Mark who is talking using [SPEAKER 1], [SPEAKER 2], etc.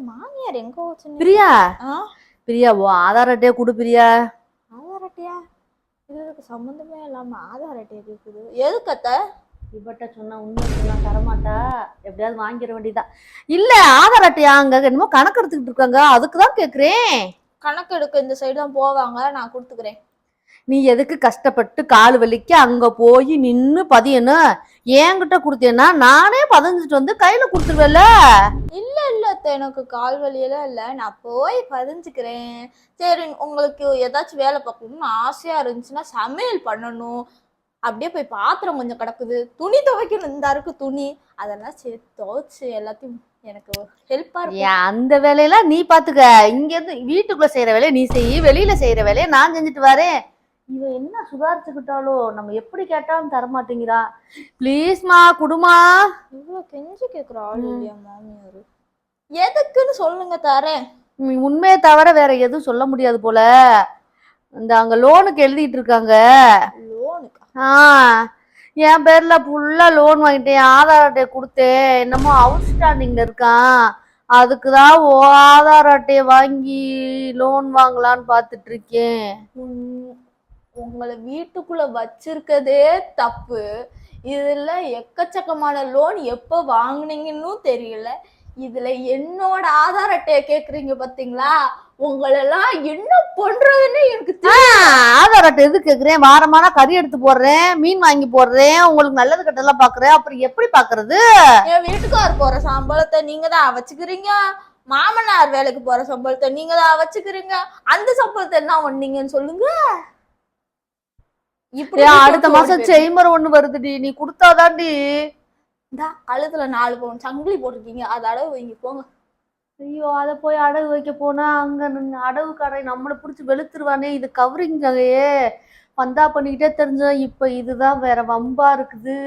[SPEAKER 1] மாமியார் எங்க வச்சு
[SPEAKER 2] பிரியா?
[SPEAKER 1] ஆ?
[SPEAKER 2] பிரியா ஓ ஆதார் அட்டையை கொடு பிரியா.
[SPEAKER 1] ஆதார் அட்டையா? இதுக்கு சம்மந்தமே இல்லாம ஆதார் அட்டையை கேக்குது எதுக்கு அத்த?
[SPEAKER 2] இவட்ட சொன்னா உண்மை சொன்னா தரமாட்டா? எப்படியாவது வாங்கிட வேண்டியதா? இல்ல ஆதார் அட்டையா அங்க? என்னமோ கணக்கு எடுத்துக்கிட்டு இருக்காங்க. அதுக்கு தான் கேக்குறேன்.
[SPEAKER 1] கணக்கு எடுக்க இந்த சைடு தான் போவாங்க. நான் கொடுத்துக்கிறேன்.
[SPEAKER 2] நீ எதுக்கு கஷ்டப்பட்டு கால் வலிக்க அங்க போய் நின்னு பதியணும்? என்கிட்ட கொடுத்தேன்னா நானே பதிஞ்சிட்டு வந்து கையில கொடுத்துருவேல
[SPEAKER 1] இல்ல இல்ல எனக்கு கால் வலியெல்லாம் இல்ல. நான் போய் பதிஞ்சுக்கிறேன். சரி உங்களுக்கு ஏதாச்சும் வேலை பார்க்கணும்னு ஆசையா இருந்துச்சுன்னா சமையல் பண்ணணும். அப்படியே போய் பாத்திரம் கொஞ்சம் கிடக்குது. துணி துவைக்கணும். இந்த இருக்கு துணி. அதெல்லாம் சரி துவைச்சு எல்லாத்தையும் எனக்கு ஹெல்ப்பா இருக்கும்.
[SPEAKER 2] அந்த வேலையெல்லாம் நீ பாத்துக்க. இங்க இருந்து வீட்டுக்குள்ள செய்யற வேலையை நீ செய். வெளியில செய்யற வேலையை நான் செஞ்சுட்டு வரேன். இவ என்ன சுதாரிச்சுக்கிட்டாலோ நம்ம எப்படி கேட்டாலும் தர மாட்டேங்கிறா ப்ளீஸ்மா குடுமா.
[SPEAKER 1] இவ்வளவு கெஞ்சி கேக்குற ஆள் இல்லையா மாமியார்? எதுக்குன்னு சொல்லுங்க தரேன்.
[SPEAKER 2] உண்மையை தவிர வேற எதுவும் சொல்ல முடியாது போல. இந்த அங்க லோனுக்கு எழுதிட்டு இருக்காங்க.
[SPEAKER 1] லோனுக்கா
[SPEAKER 2] ஆ. என் பேர்ல ஃபுல்லா லோன் வாங்கிட்டேன். ஆதார் அட்டையை கொடுத்தேன். என்னமோ அவுட்ஸ்டாண்டிங்ல இருக்கான். அதுக்கு தான் ஓ ஆதார் அட்டையை வாங்கி லோன் வாங்கலான்னு பார்த்துட்டு இருக்கேன்.
[SPEAKER 1] உம், உங்களை வீட்டுக்குள்ள வச்சிருக்கதே தப்பு. இதுல எக்கச்சக்கமான லோன் எப்ப வாங்குனீங்கன்னு தெரியல. இதுல என்னோட ஆதார் அட்டையை கேக்குறீங்க பாத்தீங்களா? உங்களெல்லாம் என்ன பண்றதுன்னு எனக்கு
[SPEAKER 2] ஆதார் அட்டை எது கேக்குறேன்? வாரமான கறி எடுத்து போடுறேன் மீன் வாங்கி போடுறேன் உங்களுக்கு நல்லது கெட்டதெல்லாம் பாக்குறேன். அப்புறம் எப்படி பாக்குறது?
[SPEAKER 1] என் வீட்டுக்கார் போற சம்பளத்தை நீங்க தான் வச்சுக்கிறீங்க. மாமனார் வேலைக்கு போற சம்பளத்தை நீங்க தான் வச்சுக்கிறீங்க. அந்த சம்பளத்தை என்ன பண்ணீங்கன்னு சொல்லுங்க. இப்படி
[SPEAKER 2] அடுத்த மாசம்
[SPEAKER 1] ஓடி
[SPEAKER 2] செய்முறை ஒண்ணு வருதுடி நீ கொடுத்தாதாண்டி
[SPEAKER 1] இந்தா, கழுத்துல நாலு பவுன் சங்கிலி போட்டிருக்கீங்க. அது அடவு வைங்க போங்க.
[SPEAKER 2] ஐயோ அதை போய் அடகு வைக்க போனா அங்க நின்னு அடவு கடை நம்மளை பிடிச்சி வெளுத்துருவானே இது கவரிங் நகையே வந்தா பண்ணிக்கிட்டே தெரிஞ்சோம் இப்ப இதுதான் வேற வம்பா இருக்குது.